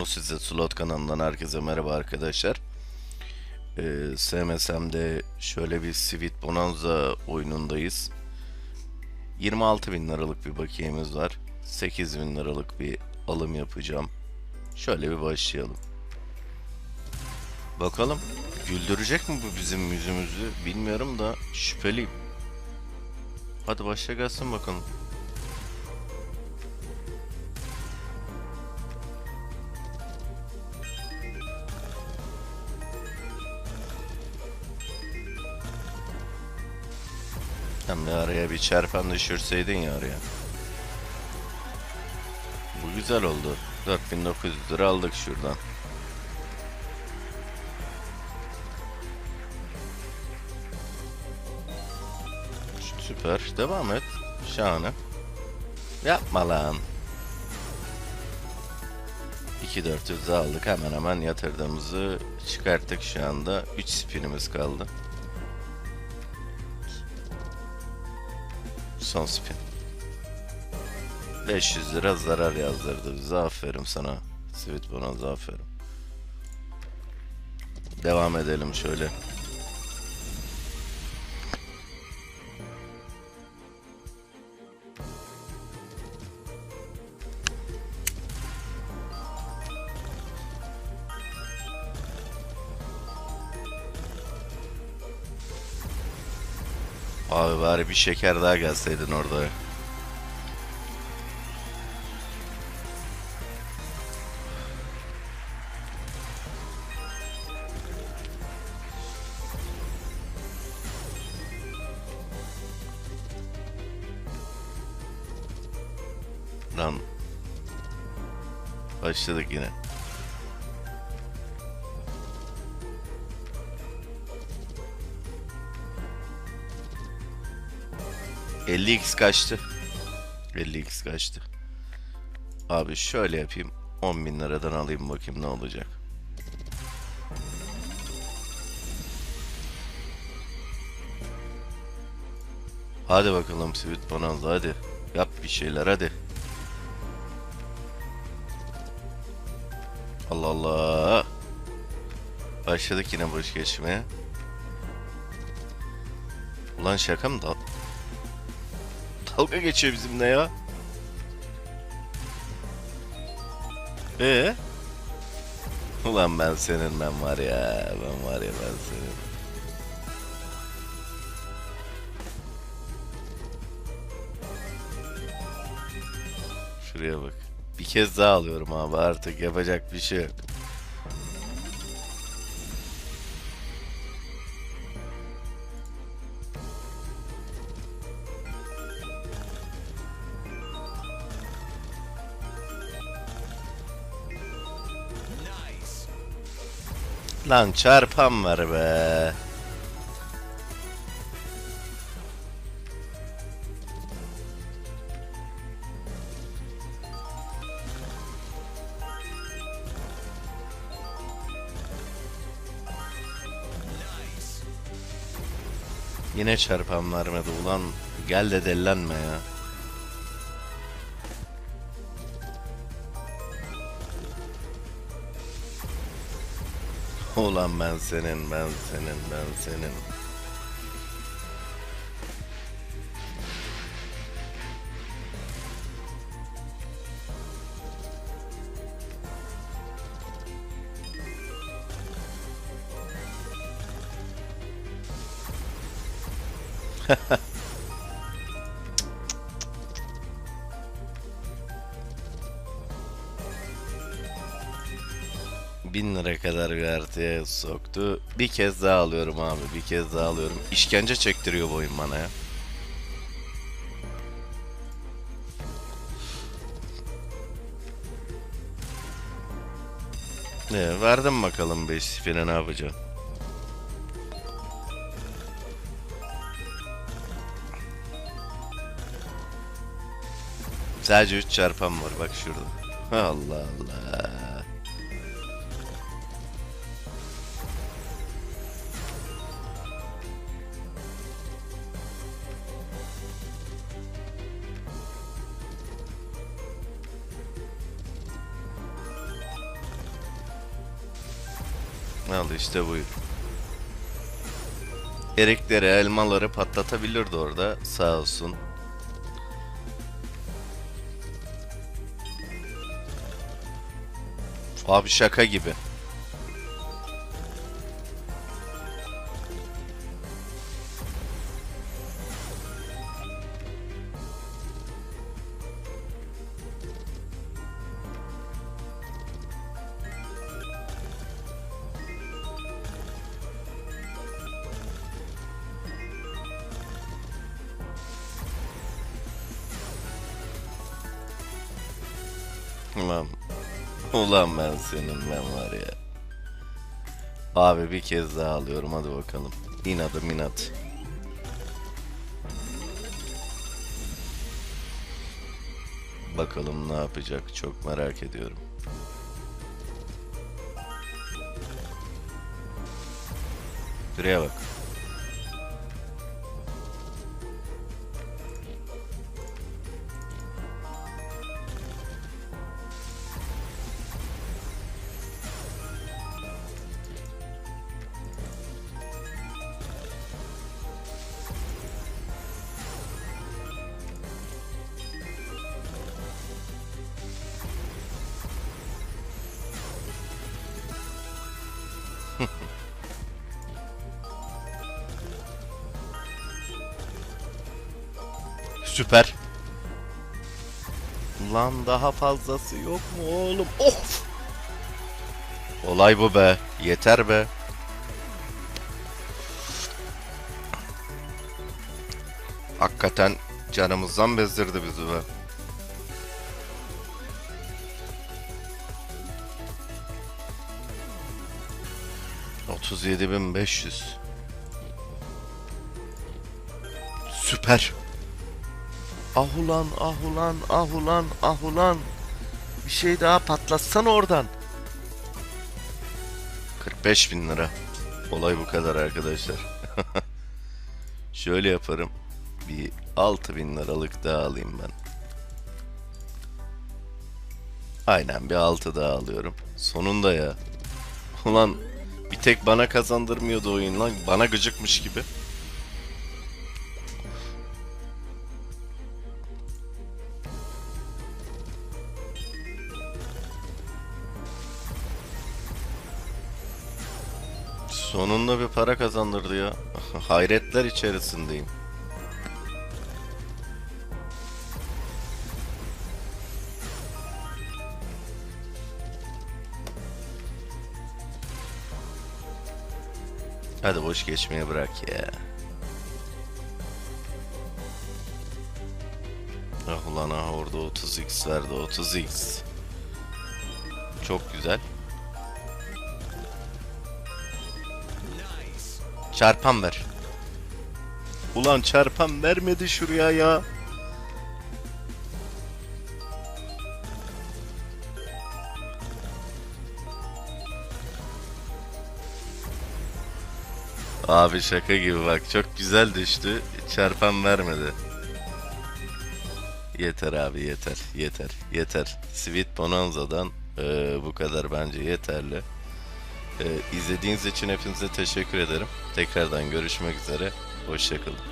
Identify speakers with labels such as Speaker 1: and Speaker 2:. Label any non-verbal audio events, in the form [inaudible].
Speaker 1: Konu size Slot kanalından herkese merhaba arkadaşlar. Ee, SMSM'de şöyle bir Sweet Bonanza oyunundayız. 26 bin liralık bir bakiyemiz var. 8 bin liralık bir alım yapacağım. Şöyle bir başlayalım. Bakalım güldürecek mi bu bizim yüzümüzü bilmiyorum da şüpheliyim. Hadi başla gelsin bakalım. Hem de araya bir çarpan düşürseydin ya araya. Bu güzel oldu. 4900 lira aldık şuradan. Süper. Devam et. Şahane. Yapma lan. 2400 aldık. Hemen hemen yatırdığımızı çıkarttık şu anda. 3 spinimiz kaldı. Son spin. 500 lira zarar yazdırdı bize. Aferin sana. Sweet Bonanza aferin. Devam edelim şöyle. Abi bari bir şeker daha gelseydin orada. Lan. Başladık yine. ...50x kaçtı. 50x kaçtı. Abi şöyle yapayım. 10 bin liradan alayım bakayım ne olacak. Hadi bakalım Sweet Bonanza hadi. Yap bir şeyler hadi. Allah Allah. Başladık yine boş geçmeye. Ulan şaka mı da? Dalga geçiyor bizimle ya. Ee? Ulan ben senin ben var ya. Ben var ya ben senin. Şuraya bak. Bir kez daha alıyorum abi artık yapacak bir şey yok. Lan çarpan var be. Yine çarpan vermedi ulan. Gel de dellenme ya. Ulan ben senin, ben senin, ben senin. Bin lira kadar artıya soktu. Bir kez daha alıyorum abi. Bir kez daha alıyorum. İşkence çektiriyor bu oyun bana ya. Ne, verdim bakalım 5 spine ne yapacağım. Sadece 3 çarpan var bak şurada. Allah Allah. Al işte buyur. Erikleri, elmaları patlatabilirdi orada. Sağ olsun. Abi şaka gibi. Ulan, ulan ben senin ben var ya. Abi bir kez daha alıyorum hadi bakalım. İnadı minat. Bakalım ne yapacak çok merak ediyorum. Şuraya bak. Süper. Lan daha fazlası yok mu oğlum? Of! Olay bu be. Yeter be. Hakikaten canımızdan bezdirdi bizi be. Otuz yedi bin beş yüz. Süper. Ah ah ah ulan, ah ulan. Bir şey daha patlatsan oradan. 45 bin lira. Olay bu kadar arkadaşlar. [laughs] Şöyle yaparım. Bir 6 bin liralık daha alayım ben. Aynen bir 6 daha alıyorum. Sonunda ya. Ulan bir tek bana kazandırmıyordu oyun lan. Bana gıcıkmış gibi. Sonunda bir para kazandırdı ya. [laughs] Hayretler içerisindeyim. Hadi boş geçmeye bırak ya. Ah ulan ah orada 30x verdi 30x. Çok güzel. Çarpan ver. Ulan çarpan vermedi şuraya ya. Abi şaka gibi bak çok güzel düştü. Çarpan vermedi. Yeter abi yeter yeter yeter. Sweet Bonanza'dan eee, bu kadar bence yeterli. Ee, izlediğiniz için hepinize teşekkür ederim. Tekrardan görüşmek üzere. Hoşçakalın.